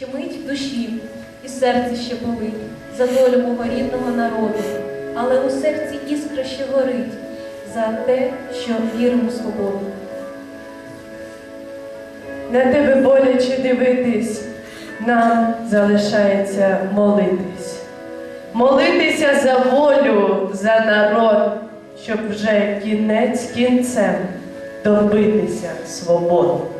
Щемить в душі, і серце ще болить за долю мого рідного народу, але у серці іскра ще горить за те, що віримо свободу. На тебе боляче дивитись, нам залишається молитись. Молитися за волю, за народ, щоб вже кінець кінцем добитися свободи.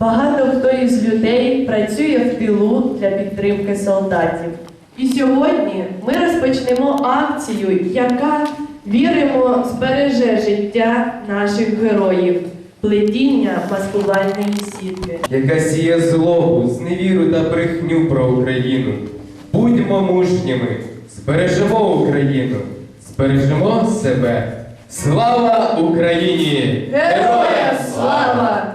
Багато хто із людей працює в тилу для підтримки солдатів. І сьогодні ми розпочнемо акцію, яка віримо збереже життя наших героїв, плетіння маскувальної сітки. яка сіє злобу, зневіру та брехню про Україну. Будьмо мужніми, збережемо Україну, збережемо себе. Слава Україні! Героям слава!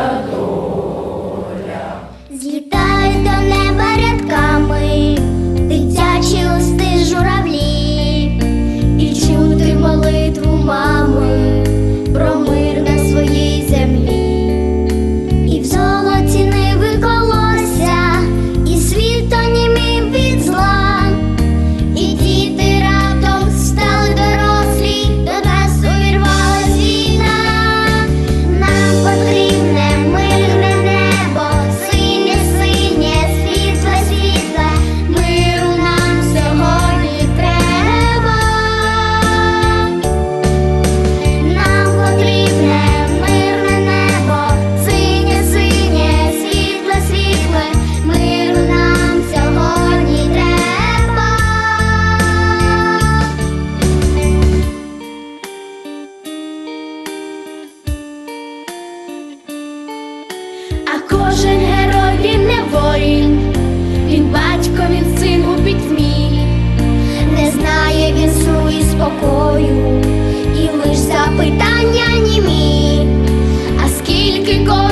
кожен герой він не воїн, він батько, він син у пітьмі, не знає він сну і спокою, і лиш запитання німі. А скільки коштують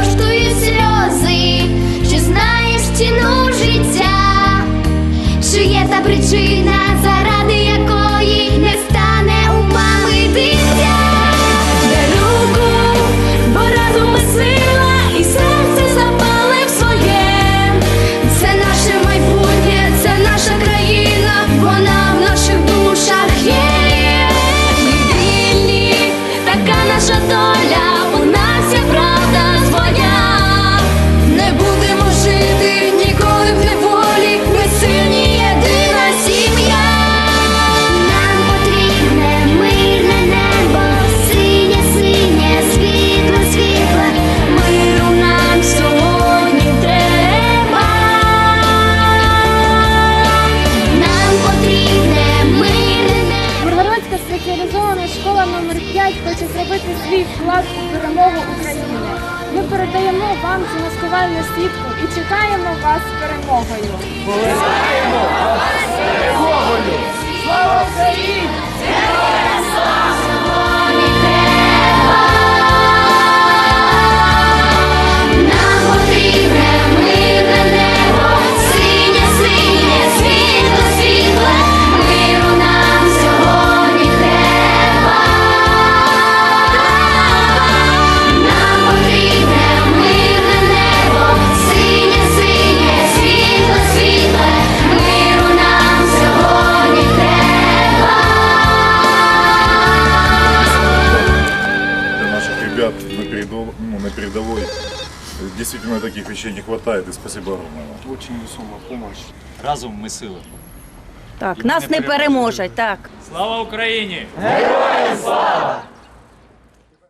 свій вклад у перемогу України. Ми передаємо вам замаскувальну маскувальну сітку і чекаємо вас з перемогою. Нам ну, на передовой. Действительно таких вещей не хватает, и спасибо огромное. вам. Очень весома помощь. Разом ми сила. Так, нас не переможуть, так. Слава Україні! Героям слава!